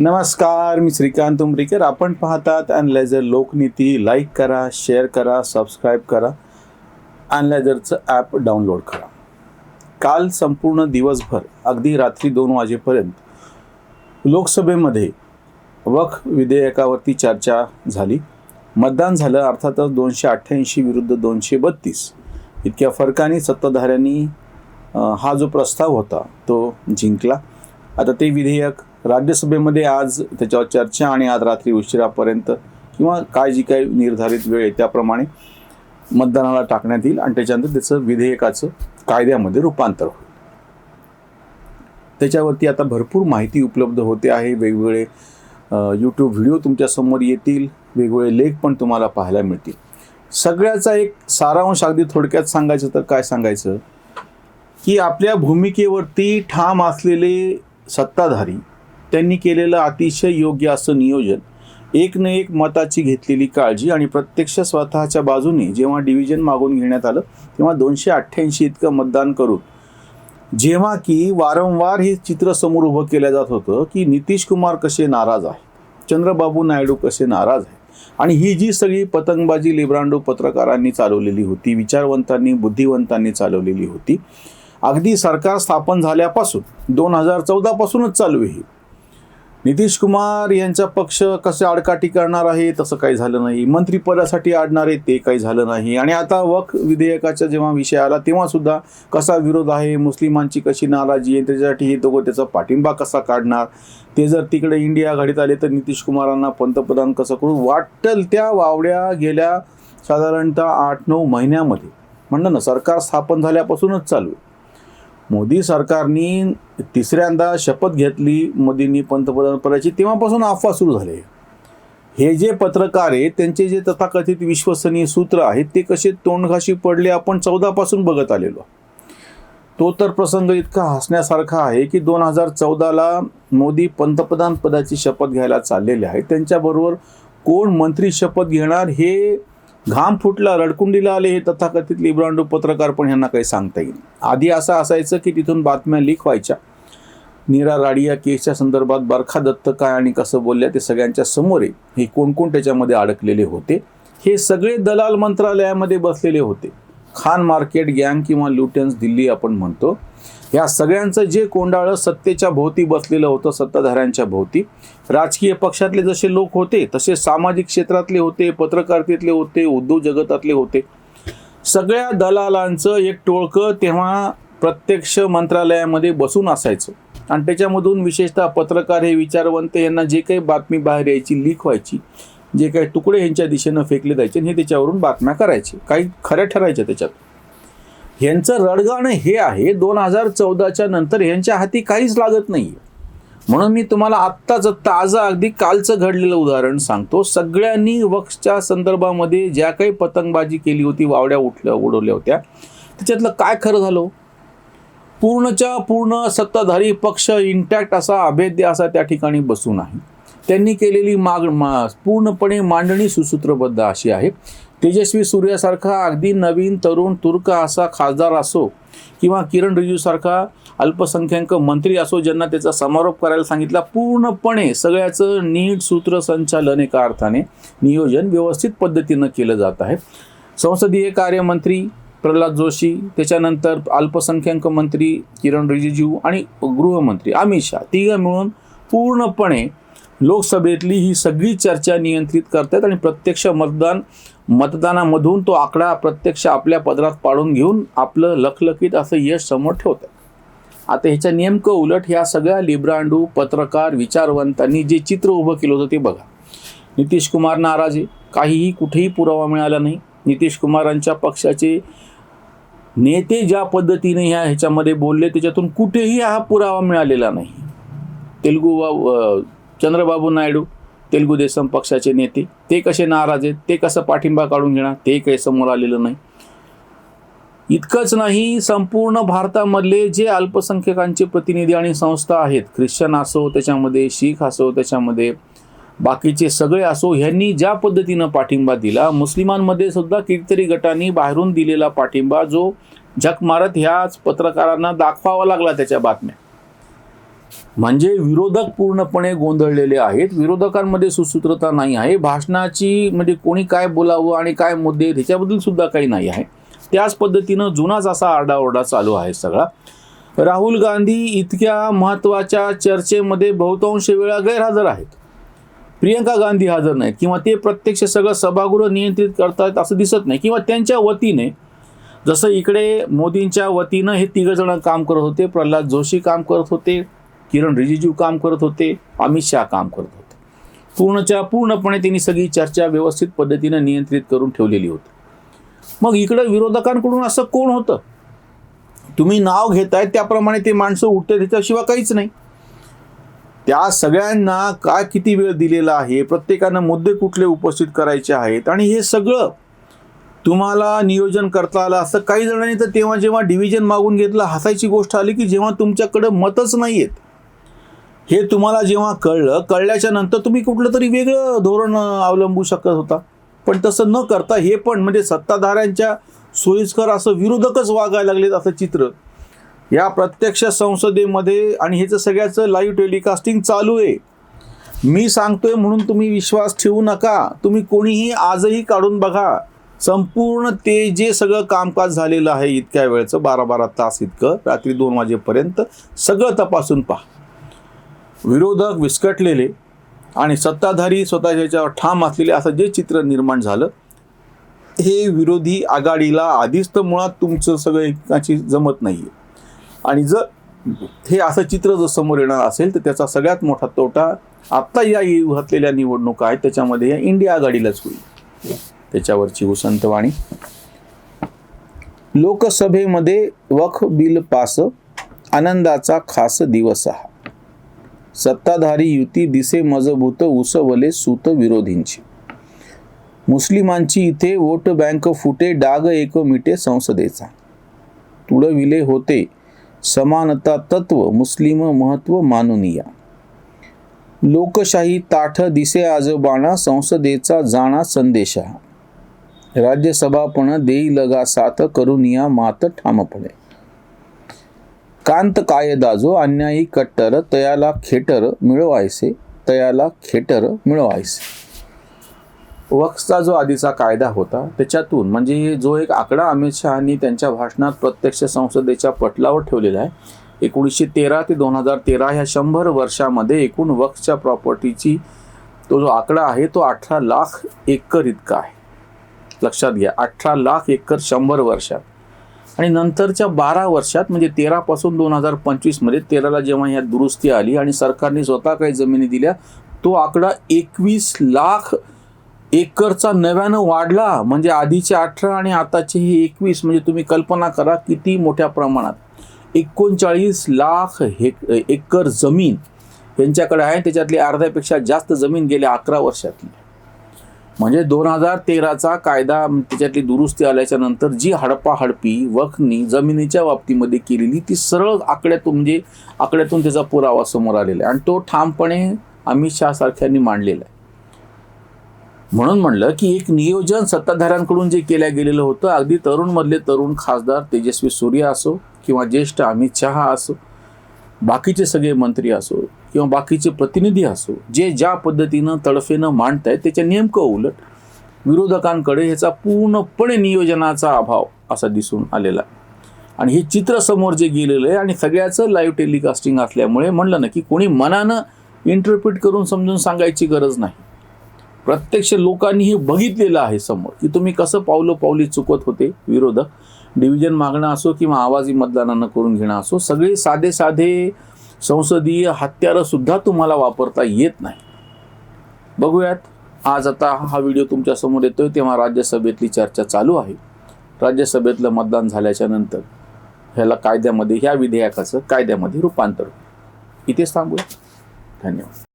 नमस्कार मी श्रीकांत उमरीकर. आपण पाहतात अनलायझर लोकनीती. लाईक करा शेअर करा सबस्क्राईब करा. अनलायझरचं ॲप डाउनलोड करा. काल संपूर्ण दिवसभर अगदी रात्री दोन वाजेपर्यंत लोकसभेमध्ये वख विधेयकावरती चर्चा झाली. मतदान झालं अर्थातच दोनशे अठ्ठ्याऐंशी विरुद्ध दोनशे बत्तीस. इतक्या फरकाने सत्ताधाऱ्यांनी हा जो प्रस्ताव होता तो जिंकला. आता ते विधेयक राज्यसभेमध्ये आज त्याच्यावर चर्चा आणि आज रात्री उशिरापर्यंत किंवा काय जी काही निर्धारित वेळ आहे त्याप्रमाणे मतदानाला टाकण्यात येईल आणि त्याच्यानंतर त्याचं विधेयकाचं कायद्यामध्ये रूपांतर होईल. त्याच्यावरती आता भरपूर माहिती उपलब्ध होते आहे. वेगवेगळे यूट्यूब व्हिडिओ तुमच्यासमोर येतील. वेगवेगळे लेख पण तुम्हाला पाहायला मिळतील. सगळ्याचा एक सारांश अगदी थोडक्यात सांगायचं तर काय सांगायचं? की आपल्या भूमिकेवरती ठाम असलेले सत्ताधारी त्यांनी केलेलं अतिशय योग्य असं नियोजन एक न एक मताची घेतलेली काळजी आणि प्रत्यक्ष स्वतःच्या बाजूने जेव्हा डिव्हिजन मागून घेण्यात आलं तेव्हा दोनशे अठ्ठ्याऐंशी इतकं मतदान करून जेव्हा की वारंवार हे चित्र समोर उभं केलं जात होतं की नितीश कुमार कसे नाराज आहे चंद्रबाबू नायडू कसे नाराज आहे आणि ही जी सगळी पतंगबाजी लिब्रांडो पत्रकारांनी चालवलेली होती विचारवंतांनी बुद्धिवंतांनी चालवलेली होती अगदी सरकार स्थापन झाल्यापासून दोन हजार चौदापासूनच चालू आहे ही. नितीश कुमार यांचा पक्ष कसे आडकाठी करणार आहे तसं काही झालं नाही. मंत्रिपदासाठी आडणार आहे ते काही झालं नाही. आणि आता वक विधेयकाचा जेव्हा विषय आला तेव्हा सुद्धा कसा विरोध आहे मुस्लिमांची कशी नाराजी आहे त्याच्यासाठी हे दोघं त्याचा पाठिंबा कसा काढणार? ते जर तिकडे इंडिया घडीत आले तर नितीश कुमारांना पंतप्रधान कसं करू? वाटल त्या वावड्या गेल्या साधारणतः आठ नऊ महिन्यामध्ये. म्हणलं ना सरकार स्थापन झाल्यापासूनच चालू आहे. मोदी सरकारनी तिसऱ्यांदा शपथ घेतली मोदींनी पंतप्रधान पदाची तेव्हापासून अफवा सुरू झाले हे जे पत्रकार आहेत त्यांचे जे तथाकथित विश्वसनीय सूत्र आहेत ते कसे तोंडघाशी पडले आपण चौदापासून बघत आलेलो. तो तर प्रसंग इतका हसण्यासारखा आहे की दोन हजार चौदाला मोदी पंतप्रधान पदाची शपथ घ्यायला चाललेले आहेत. त्यांच्याबरोबर कोण मंत्री शपथ घेणार हे घाम फुटला रडकुंडीला आले हे तथाकथित लिब्रांडो पत्रकार पण ह्यांना काही सांगता येईल. आधी असं असायचं की तिथून बातम्या लीक व्हायच्या. नीरा राडिया केसच्या संदर्भात बरखा दत्त काय आणि कसं बोलल्या ते सगळ्यांच्या समोर आहे हे कोणकोण त्याच्यामध्ये अडकलेले होते हे सगळे दलाल मंत्रालयामध्ये बसलेले होते. खान मार्केट गँग किंवा लुटन्स दिल्ली आपण म्हणतो या सगळ्यांचं जे कोंडाळं सत्तेच्या भोवती बसलेलं होतं सत्ताधाऱ्यांच्या भोवती राजकीय पक्षातले जसे लोक होते तसे सामाजिक क्षेत्रातले होते पत्रकारितेतले होते उद्योग जगतातले होते. सगळ्या दलालांचं एक टोळकं तेव्हा प्रत्यक्ष मंत्रालयामध्ये बसून असायचं. आणि त्याच्यामधून विशेषतः पत्रकार हे विचारवंत यांना जे काही बातमी बाहेर यायची लीक व्हायची जे काही तुकडे यांच्या दिशेनं फेकले जायचे हे त्याच्यावरून बातम्या करायचे. काही खऱ्या ठरायच्या त्याच्यात. यांचं रडगाणं हे आहे दोन हजार चौदाच्या नंतर यांच्या हाती काहीच लागत नाही म्हणून मी तुम्हाला आत्ताच ताजं अगदी कालचं घडलेलं उदाहरण सांगतो. सगळ्यांनी वक्सच्या संदर्भामध्ये ज्या काही पतंगबाजी केली होती वावड्या उठल्या उडवल्या होत्या त्याच्यातलं काय खरं झालं? पूर्णच्या पूर्ण सत्ताधारी पक्ष इंटॅक्ट असा अभेद्य असा त्या ठिकाणी बसून आहे. त्यांनी केलेली माग मा पूर्णपणे मांडणी सुसूत्रबद्ध अशी आहे. तेजस्वी सूर्यासारखा अगदी नवीन तरुण तुर्क असा खासदार असो किंवा किरण रिजूसारखा अल्पसंख्याक मंत्री असो ज्यांना त्याचा समारोप करायला सांगितला पूर्णपणे सगळ्याचं नीट सूत्रसंचालन एका अर्थाने नियोजन व्यवस्थित पद्धतीनं केलं जात आहे. संसदीय कार्यमंत्री प्रल्हाद जोशी त्याच्यानंतर अल्पसंख्याक मंत्री किरण रिजिजू आणि गृहमंत्री अमित शहा तिघं मिळून पूर्णपणे लोकसभेतली ही सगळी चर्चा नियंत्रित करतात आणि प्रत्यक्ष मतदान मतदानामधून तो आकडा प्रत्यक्ष आपल्या पदरात पाडून घेऊन आपलं लखलखीत असं यश समोर ठेवतात आता ह्याच्या नेमकं उलट ह्या सगळ्या लिब्रांडू पत्रकार विचारवंतांनी जे चित्र उभं केलं होतं ते बघा. नितीश कुमार नाराज आहे काहीही कुठेही पुरावा मिळाला नाही. नितीश कुमारांच्या पक्षाचे नेते ज्या पद्धतीने ह्या ह्याच्यामध्ये बोलले त्याच्यातून कुठेही हा पुरावा मिळालेला नाही. तेलगू चंद्रबाबू नायडू तेलगू देसम पक्षाचे नेते. ते कसे नाराज आहेत? ते कसं पाठिंबा काढून घेणार? ते काही समोर आलेलं नाही. इतकंच नाही संपूर्ण भारतामधले जे अल्पसंख्याकांचे प्रतिनिधी आणि संस्था आहेत ख्रिश्चन असो त्याच्यामध्ये शीख असो त्याच्यामध्ये बाकीचे सगळे असो ह्यांनी ज्या पद्धतीनं पाठिंबा दिला मुस्लिमांमध्ये सुद्धा कितीतरी गटांनी बाहेरून दिलेला पाठिंबा जो झक मारत ह्याच पत्रकारांना दाखवावा लागला त्याच्या बातम्या. म्हणजे विरोधक पूर्णपणे गोंधळलेले आहेत. विरोधकांमध्ये सुसूत्रता नाही आहे. भाषणाची म्हणजे कोणी काय बोलावं आणि काय मुद्दे आहेत ह्याच्याबद्दल सुद्धा काही नाही आहे. त्याच पद्धतीनं जुनाच असा आरडाओरडा चालू आहे सगळा. राहुल गांधी इतक्या महत्त्वाच्या चर्चेमध्ये बहुतांश वेळा गैरहजर आहेत. प्रियंका गांधी हजर नाहीत किंवा ते प्रत्यक्ष सगळं सभागृह नियंत्रित करतायत असं दिसत नाही किंवा त्यांच्या वतीने जसं इकडे मोदींच्या वतीनं हे तिघंजणं काम करत होते प्रल्हाद जोशी काम करत होते किरण रिजिजू काम करत होते अमित शहा काम करत होते. पूर्णच्या पूर्णपणे त्यांनी सगळी चर्चा व्यवस्थित पद्धतीनं नियंत्रित करून ठेवलेली होती. मग इकडं विरोधकांकडून असं कोण होतं? तुम्ही नाव घेताय त्याप्रमाणे ते माणसं उठते त्याच्याशिवाय काहीच नाही. त्या सगळ्यांना काय किती वेळ दिलेला आहे प्रत्येकानं मुद्दे कुठले उपस्थित करायचे आहेत? आणि हे सगळं तुम्हाला नियोजन करता आलं असं काही जणांनी तर तेव्हा जेव्हा डिव्हिजन मागून घेतलं हसायची गोष्ट आली की जेव्हा तुमच्याकडं मतच नाही आहेत हे तुम्हाला जेव्हा कळलं कळल्याच्या नंतर तुम्ही कुठलं तरी वेगळं धोरण अवलंबू शकत होता. पण तसं न करता हे पण म्हणजे सत्ताधाऱ्यांच्या सोयीस्कर असं विरोधकच वागायला लागलेत असं चित्र. या प्रत्यक्ष संसदेमध्ये आणि ह्याचं सगळ्याचं लाईव्ह टेलिकास्टिंग चालू आहे मी सांगतोय म्हणून तुम्ही विश्वास ठेवू नका. तुम्ही कोणीही आजही काढून बघा संपूर्ण ते जे सगळं कामकाज झालेलं आहे इतक्या वेळचं बारा बारा तास इतकं रात्री दोन वाजेपर्यंत सगळं तपासून पहा. विरोधक विस्कटलेले आणि सत्ताधारी स्वतःच्या याच्यावर ठाम असलेले असं जे चित्र निर्माण झालं हे विरोधी आघाडीला आधीच तर मुळात तुमचं सगळं एकाची जमत नाही आहे आणि जर हे असं चित्र जर समोर येणार असेल तर त्याचा सगळ्यात मोठा तोटा आत्ता या घातलेल्या निवडणुका आहेत त्याच्यामध्ये या इंडिया आघाडीलाच होईल. त्याच्यावरची उसंतवाणी लोकसभेमध्ये वख बिल पास आनंदाचा खास दिवस हा. सत्ताधारी युती दिसे मजबूत उसवले सूत विरोधींची. मुस्लिमांची इथे वोट बँक फुटे डाग एक मिटे संसदेचा. तुडविले होते समानता तत्व मुस्लिम महत्त्व मानुनिया. लोकशाही ताठ दिसे आजोबाणा संसदेचा जाणा संदेश. राज्यसभापण राज्यसभा देई लगा साथ करुनिया मात ठामपणे. कांत कायदा जो अन्यायी कट्टर तयाला खेटर मिळवायचे तयाला खेटर मिळवायचे. वक्सचा जो आधीचा कायदा होता त्याच्यातून म्हणजे जो एक आकडा अमित शहानी त्यांच्या भाषणात प्रत्यक्ष संसदेच्या पटलावर ठेवलेला आहे एकोणीसशे तेरा ते दोन हजार तेरा ह्या शंभर वर्षामध्ये एकूण वक्सच्या प्रॉपर्टीची तो जो आकडा आहे तो अठरा लाख एकर इतका आहे. लक्षात घ्या अठरा लाख एकर शंभर वर्षात. आणि नंतरच्या बारा वर्षात म्हणजे तेरापासून दोन हजार पंचवीसमध्ये तेराला जेव्हा ह्या दुरुस्ती आली आणि सरकारने स्वतः काही जमिनी दिल्या तो आकडा एकवीस लाख एकरचा नव्यानं वाढला. म्हणजे आधीचे अठरा आणि आताचे हे एकवीस म्हणजे तुम्ही कल्पना करा किती मोठ्या प्रमाणात. एकोणचाळीस लाख हेक एकर जमीन यांच्याकडे आहे. त्याच्यातली अर्ध्यापेक्षा जास्त जमीन गेल्या अकरा वर्षातली. म्हणजे दोन हजार तेराचा कायदा त्याच्यातली दुरुस्ती आल्याच्यानंतर जी हडपाहडपी वखनी जमिनीच्या बाबतीमध्ये केलेली ती सरळ आकड्यातून म्हणजे आकड्यातून त्याचा पुरावा समोर आलेला आहे. आणि तो ठामपणे अमित शहा सारख्यांनी मांडलेला आहे. म्हणून म्हणलं की एक नियोजन सत्ताधाऱ्यांकडून जे केल्या गेलेलं होतं अगदी तरुणमधले तरुण खासदार तेजस्वी सूर्य असो किंवा ज्येष्ठ अमित शहा असो बाकीचे सगळे मंत्री असो किंवा बाकीचे प्रतिनिधी असो जे ज्या पद्धतीनं तडफेनं मांडत आहेत त्याच्या नेमकं उलट विरोधकांकडे ह्याचा पूर्णपणे नियोजनाचा अभाव असा दिसून आलेला आहे. आणि हे चित्र समोर जे गेलेलं आहे आणि सगळ्याचं लाईव्ह टेलिकास्टिंग असल्यामुळे म्हणलं ना की कोणी मनानं इंटरप्रिट करून समजून सांगायची गरज नाही. प्रत्यक्ष लोकांनी हे बघितलेलं आहे समोर की तुम्ही कसं पावलं पावली चुकत होते विरोधक. डिव्हिजन मागणं असो किंवा आवाजी मतदानानं करून घेणं असो सगळे साधे साधे संसदीय हत्यारं सुद्धा तुम्हाला वापरता येत नाही. बघूयात. आज आता हा व्हिडिओ तुमच्यासमोर येतोय तेव्हा राज्यसभेतली चर्चा चालू आहे. राज्यसभेतलं मतदान झाल्याच्यानंतर ह्याला कायद्यामध्ये ह्या विधेयकाचं कायद्यामध्ये रूपांतर. इथेच थांबूया. धन्यवाद.